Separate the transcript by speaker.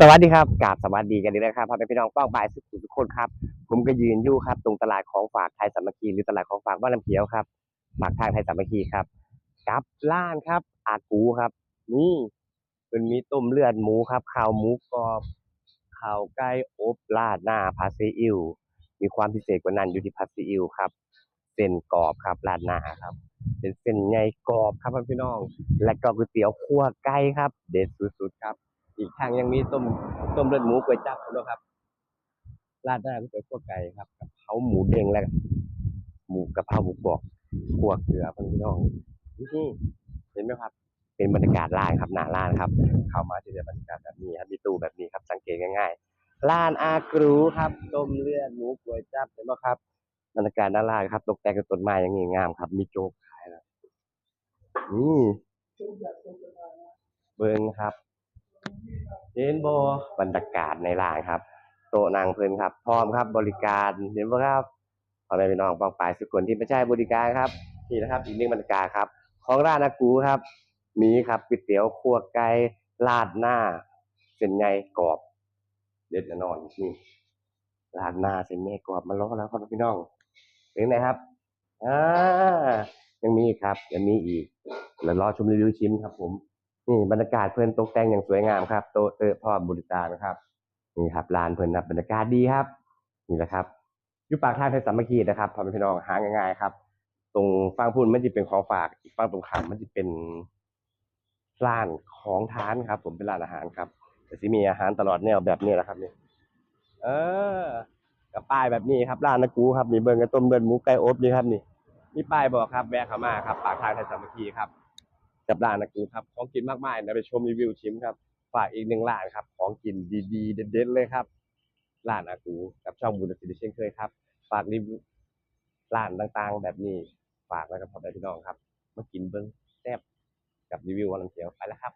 Speaker 1: สวัสดีครับกราบสวัสดีกันดีนะครับพ่อแม่พี่น้องป้องบายสุขุทุกคนครับ ผมก็ยืนอยู่ครับ ตรงตลาดของฝากไทยสามัคคีหรือตลาดของฝากบ้านน้ำเขียวครับปากทางไทยสามัคคีครับกับร้านครับ อากูครับ นี่เป็นมีต้มเลือดหมูครับข้าวหมูกรอบข้าวไก่อบราดหน้าผัดซีอิ๊วมีความพิเศษกว่านั้นอยู่ที่ผัดซีอิ๊วครับเส้นกรอบครับราดหน้าครับ เป็นเส้นใหญ่กรอบครับพี่น้อง และก็ก๋วยเตี๋ยวคั่วไก่ครับ เด็ดสุดๆครับ ทางยังมีต้มต้มเลือดหมูก๋วยจั๊บด้วยครับราดหน้าก๋วยเตี๋ยวคั่วไก่ครับกับเผาหมูเด้งและหมูกะเพราหมูกรอบคั่วเกลือพ่อพี่น้องนี่เห็นไหมครับ เป็นบรรยากาศร้านครับหน้าร้านครับ เข้ามาที่จะบรรยากาศแบบนี้ครับมีตู้แบบนี้ครับ สังเกตง่ายๆร้านอากรูครับ ต้มเลือดหมูก๋วยจั๊บเห็นไหมครับบรรยากาศหน้าร้านครับ ตกแต่งกับต้นไม้อย่างนี้งามครับ มีโจ๊กขายนะนี่เบิ้งครับ เห็นบ่บรรยากาศในร้านครับ โต๊ะนั่งเพลินครับ พร้อมครับ บริการเห็นบ่ครับพ่อแม่พี่น้องปองปายสุกคนที่ไม่ใช่บริการครับนี่นะครับ อีกหนึ่งบรรยากาศครับ ของร้านอากูครับ มีครับก๋วยเตี๋ยวคั่วไก่ราดหน้าเส้นใหญ่กรอบ เด็ดแน่นอนนี่ราดหน้าเส้นใหญ่กรอบมารอแล้วครับพี่น้องเป็นไงครับอ่ายังมีครับยังมีอีกแล้วรอชมรีวิวชิมครับผม นี่บรรยากาศเพิ่นตกแต่งอย่างสวยงามครับ โต๊ะเตอพร้อมบริกานะครับนี่ครับลานเพิ่นครับบรรยากาศดีครับ นี่แหละครับอยู่ปากทางไทยสามัคคีนะครับพ่อพี่น้องหาง่ายๆครับ ตรงฝั่งพุ่นมันจะเป็นของฝากอีกฝั่งตรงข้ามมันจะเป็นร้านของทานครับ ผมเป็นร้านอาหารครับแต่สิมีอาหารตลอดแนวแบบนี้แหละครับนี่เออกับป้ายแบบนี้ครับร้านนะกูครับนี่เบิ่งกับต้มเลือดหมูไก่อบนี่ครับนี่มีป้ายบอกครับ แวะเข้ามาครับ ปากทางไทยสามัคคีครับ กับร้านนะกูครับของกินมากมายนะไปชมรีวิวชิมครับฝากอีกหนึ่งร้านครับ ของกินดีๆ เด็ดๆเลยครับร้านอากูกับช่องบุญสิริเช่นเคยครับ ฝากรีวิวร้านต่างๆ แบบนี้ฝากไว้กับพ่อแม่พี่น้องครับมากินเบิ้งแซ่บกับรีวิววันเสียวไปแล้วครับ